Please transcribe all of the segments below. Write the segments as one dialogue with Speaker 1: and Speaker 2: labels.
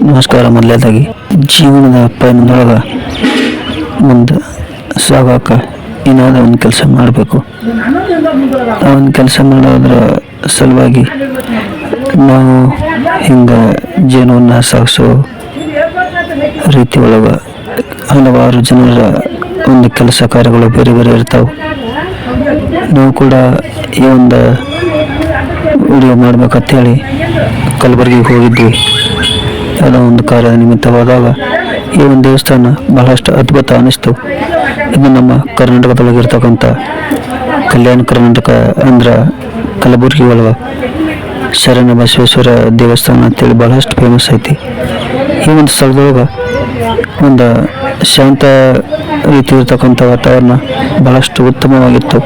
Speaker 1: ನಮಸ್ಕಾರ ಮೊದಲನೇದಾಗಿ ಜೀವನದ ಪಯಣದೊಳಗೆ ಮುಂದೆ ಸಾಗಾಕ ಏನಾದರೂ ಒಂದು ಕೆಲಸ ಮಾಡಬೇಕು. ಆ ಒಂದು ಕೆಲಸ ಮಾಡೋದ್ರ ಸಲುವಾಗಿ ನಾವು ಹಿಂಗೆ ಜೀವನವನ್ನು ಸಾಗಿಸೋ ರೀತಿ ಒಳಗೆ ಹಲವಾರು ಜನರ ಒಂದು ಕೆಲಸ ಕಾರ್ಯಗಳು ಬೇರೆ ಬೇರೆ ಇರ್ತಾವೆ. ನಾವು ಕೂಡ ಈ ಒಂದು ವಿಡಿಯೋ ಮಾಡ್ಬೇಕಂತೇಳಿ ಕಲಬುರಗಿಗೆ ಹೋಗಿದ್ವಿ. ಯಾವುದೋ ಒಂದು ಕಾರ್ಯದ ನಿಮಿತ್ತವಾದಾಗ ಈ ಒಂದು ದೇವಸ್ಥಾನ ಬಹಳಷ್ಟು ಅದ್ಭುತ ಅನಿಸ್ತು ಇದು ನಮ್ಮ ಕರ್ನಾಟಕದೊಳಗಿರ್ತಕ್ಕಂಥ ಕಲ್ಯಾಣ ಕರ್ನಾಟಕ ಅಂದ್ರೆ ಕಲಬುರಗಿ ಒಳಗೆ ಶರಣ ಬಸವೇಶ್ವರ ದೇವಸ್ಥಾನ ಅಂತೇಳಿ ಬಹಳಷ್ಟು ಫೇಮಸ್ ಐತಿ. ಈ ಒಂದು ಸ್ಥಳದೊಳಗೆ ಒಂದು ಶಾಂತ ರೀತಿ ಇರ್ತಕ್ಕಂಥ ವಾತಾವರಣ ಬಹಳಷ್ಟು ಉತ್ತಮವಾಗಿತ್ತು.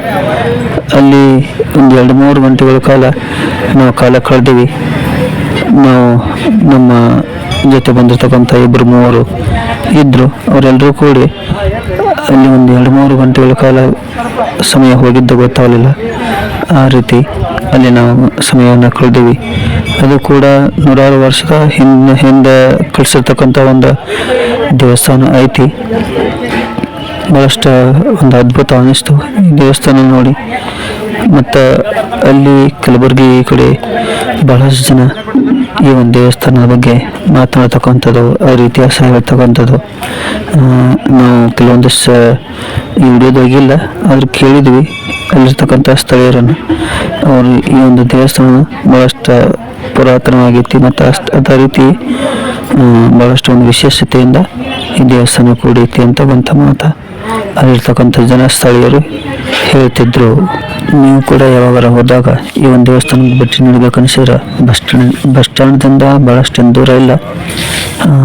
Speaker 1: ಅಲ್ಲಿ ಒಂದು ಎರಡು ಮೂರು ಗಂಟೆಗಳ ಕಾಲ ನಾವು ಕಾಲ ಕಳೆದೀವಿ. ನಾವು ನಮ್ಮ ಜೊತೆ ಬಂದಿರತಕ್ಕಂಥ ಇಬ್ಬರು ಮೂವರು ಇದ್ದರು ಅವರೆಲ್ಲರೂ ಕೂಡಿ ಅಲ್ಲಿ ಒಂದು ಎರಡು ಮೂರು ಗಂಟೆಗಳ ಕಾಲ ಸಮಯ ಹೋಗಿದ್ದು ಗೊತ್ತಾಗಲಿಲ್ಲ. ಆ ರೀತಿ ಅಲ್ಲಿ ನಾವು ಸಮಯವನ್ನು ಕಳೆದೀವಿ. ಅದು ಕೂಡ ನೂರಾರು ವರ್ಷದ ಹಿಂದೆ ಹಿಂದೆ ಕಳಿಸಿರ್ತಕ್ಕಂಥ ಒಂದು ದೇವಸ್ಥಾನ ಐತಿ. ಭಾಳಷ್ಟು ಒಂದು ಅದ್ಭುತ ಅನ್ನಿಸ್ತು. ದೇವಸ್ಥಾನ ನೋಡಿ. ಮತ್ತು ಅಲ್ಲಿ ಕಲಬುರಗಿ ಕಡೆ ಬಹಳಷ್ಟು ಜನ ಈ ಒಂದು ದೇವಸ್ಥಾನದ ಬಗ್ಗೆ ಮಾತನಾಡ್ತಕ್ಕಂಥದ್ದು ಅವ್ರ ಇತಿಹಾಸ ಹೇಳ್ತಕ್ಕಂಥದ್ದು ನಾವು ಕೆಲವೊಂದಿಷ್ಟು ಈ ವಿಡಿಯೋದಾಗಿಲ್ಲ ಆದ್ರೆ ಕೇಳಿದ್ವಿ. ಅಲ್ಲಿರ್ತಕ್ಕಂಥ ಸ್ಥಳೀಯರನ್ನು. ಅವರು ಈ ಒಂದು ದೇವಸ್ಥಾನ ಭಾಳಷ್ಟು ಪುರಾತನವಾಗೈತಿ ಮತ್ತು ಅಷ್ಟು ಅದೇ ರೀತಿ ಭಾಳಷ್ಟು ಒಂದು ವಿಶೇಷತೆಯಿಂದ ಈ ದೇವಸ್ಥಾನ ಕೂಡೈತಿ ಅಂತ ಬಂತ ಮಾತು. ಅಲ್ಲಿರ್ತಕ್ಕಂಥ ಜನ ಸ್ಥಳೀಯರು ಹೇಳ್ತಿದ್ರು, ನೀವು ಕೂಡ ಯಾವಾಗಾರ ಹೋದಾಗ ಈ ಒಂದು ದೇವಸ್ಥಾನಕ್ಕೆ ಭೇಟಿ ನೀಡಬೇಕನ್ಸಿದ್ರೆ ಬಸ್ ಸ್ಟ್ಯಾಂಡ್, ಬಸ್ ಸ್ಟ್ಯಾಂಡ್ದಿಂದ ಭಾಳಷ್ಟು ದೂರ ಇಲ್ಲ.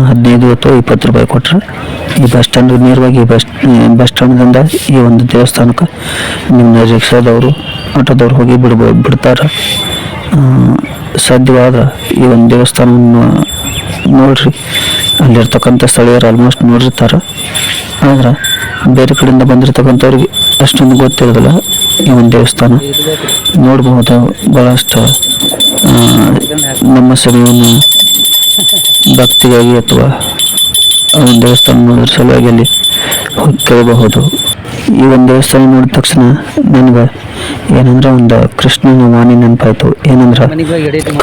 Speaker 1: ಹದಿನೈದು ಅಥವಾ ಇಪ್ಪತ್ತು ರೂಪಾಯಿ ಕೊಟ್ಟರೆ ಈ ಬಸ್ ಸ್ಟ್ಯಾಂಡ್ ನೇರವಾಗಿ ಬಸ್ ಬಸ್ ಸ್ಟ್ಯಾಂಡ್ದಿಂದ ಈ ಒಂದು ದೇವಸ್ಥಾನಕ್ಕೆ ನಿಮ್ಮ ರಿಕ್ಷಾದವರು ಆಟೋದವ್ರು ಹೋಗಿ ಬಿಡ್ಬೋದು ಬಿಡ್ತಾರೆ. ಸಾಧ್ಯವಾದ ಈ ಒಂದು ದೇವಸ್ಥಾನವನ್ನು ನೋಡ್ರಿ. ಅಲ್ಲಿರ್ತಕ್ಕಂಥ ಸ್ಥಳೀಯರು ಆಲ್ಮೋಸ್ಟ್ ನೋಡಿರ್ತಾರೆ. ಆದ್ರೆ ಬೇರೆ ಕಡೆಯಿಂದ ಬಂದಿರತಕ್ಕಂಥವ್ರಿಗೆ ಅಷ್ಟೊಂದು ಗೊತ್ತಿರೋದಿಲ್ಲ ಈ ಒಂದು ದೇವಸ್ಥಾನ. ನೋಡಬಹುದು ಭಾಳಷ್ಟು ನಮ್ಮ ಸಮಯವನ್ನು ಭಕ್ತಿಗಾಗಿ ಅಥವಾ ಆ ಒಂದು ದೇವಸ್ಥಾನ ನೋಡಿದ್ರ ಸಲುವಾಗಿ ಅಲ್ಲಿ ಹೋಗಿ ಕೇಳಬಹುದು. ಈ ಒಂದು ದೇವಸ್ಥಾನ ನೋಡಿದ ತಕ್ಷಣ ನನಗೆ ಏನಂದ್ರೆ ಒಂದು ಕೃಷ್ಣನ ವಾಣಿ ನೆನಪಾಯ್ತು. ಏನಂದ್ರೆ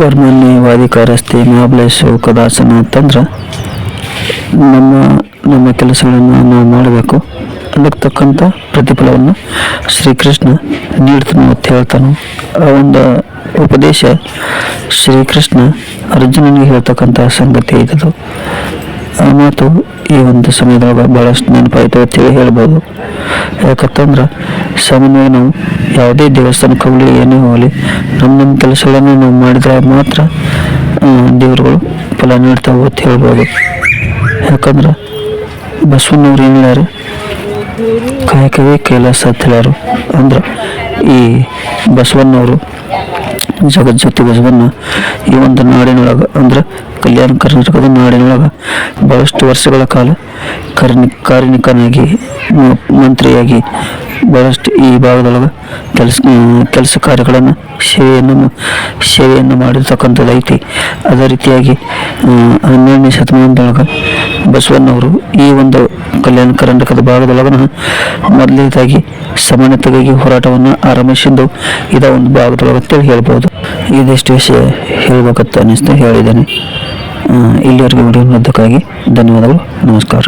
Speaker 1: ಕರ್ಮಣ್ಯ ವಾದಿಕಾರಸ್ತಿ ಮಾಬ್ಲೇಶು ಕದಾಸನ ಅಂತಂದ್ರೆ ನಮ್ಮ ನಮ್ಮ ಕೆಲಸಗಳನ್ನು ನಾವು ಮಾಡಬೇಕು. ಅದಕ್ಕೆ ತಕ್ಕಂಥ ಪ್ರತಿಫಲವನ್ನು ಶ್ರೀಕೃಷ್ಣ ನೀಡ್ತಾನೆ ಅಂತ ಹೇಳ್ತಾನೆ. ಆ ಒಂದು ಉಪದೇಶ ಶ್ರೀಕೃಷ್ಣ ಅರ್ಜುನನಿಗೆ ಹೇಳ್ತಕ್ಕಂಥ ಸಂಗತಿ ಇದ್ದದು ಆ ಮಾತು ಈ ಒಂದು ಸಮಯದೊಳಗೆ ಭಾಳಷ್ಟು ನೆನಪಾಯಿತು ಅಂತೇಳಿ ಹೇಳ್ಬೋದು. ಯಾಕಂತಂದ್ರೆ ಸಾಮಾನ್ಯವಾಗಿ ನಾವು ಯಾವುದೇ ದೇವಸ್ಥಾನಕ್ಕೆ ಹೋಗಲಿ ಏನೇ ಹೋಗಲಿ, ನಮ್ಮ ನಮ್ಮ ಕೆಲಸಗಳನ್ನು ನಾವು ಮಾಡಿದ್ರೆ ಮಾತ್ರ ದೇವರುಗಳು ಫಲ ನೀಡ್ತಾವೆ ಅಂತ ಹೇಳ್ಬೋದು. ಯಾಕಂದ್ರೆ ಬಸವನವ್ರು ಏನು ಹೇಳ್ಯಾರ ಕಾಯಕವೇ ಕೈಲಾಸ ಅಂತ ಹೇಳ್ಯಾರು. ಅಂದ್ರೆ ಈ ಬಸವಣ್ಣವರು, ಜಗಜ್ಯೋತಿ ಬಸವಣ್ಣ, ಈ ಒಂದು ನಾಡಿನೊಳಗೆ, ಅಂದ್ರೆ ಕಲ್ಯಾಣ ಕರ್ನಾಟಕದ ನಾಡಿನೊಳಗೆ ಭಾಳಷ್ಟು ವರ್ಷಗಳ ಕಾಲ ಕಾರ್ನಿ ಕಾರ್ಮಿಕನಾಗಿ ಮಂತ್ರಿಯಾಗಿ ಬಹಳಷ್ಟು ಈ ಭಾಗದೊಳಗೆ ಕೆಲಸ ಕೆಲಸ ಕಾರ್ಯಗಳನ್ನು ಸೇವೆಯನ್ನು ಸೇವೆಯನ್ನು ಮಾಡಿರ್ತಕ್ಕಂಥದ್ದು ಐತಿ. ಅದೇ ರೀತಿಯಾಗಿ ಹನ್ನೆರಡನೇ ಶತಮಾನದೊಳಗೆ ಬಸವಣ್ಣವರು ಈ ಒಂದು ಕಲ್ಯಾಣ ಕರ್ನಾಟಕದ ಭಾಗದೊಳಗನ ಮೊದಲನೇದಾಗಿ ಸಮಾನತೆಗಾಗಿ ಹೋರಾಟವನ್ನು ಆರಂಭಿಸಿದ್ದು ಇದ ಒಂದು ಭಾಗದೊಳಗೆ ಅಂತೇಳಿ ಹೇಳ್ಬೋದು. ಇದಿಷ್ಟು ವಿಷಯ ಹೇಳ್ಬೇಕಂತ ಅನ್ನಿಸ್ತು, ಹೇಳಿದ್ದೇನೆ. ಇಲ್ಲಿವರೆಗೂ ವಿಡಿಯೋ ಧನ್ಯವಾದಗಳು, ನಮಸ್ಕಾರ.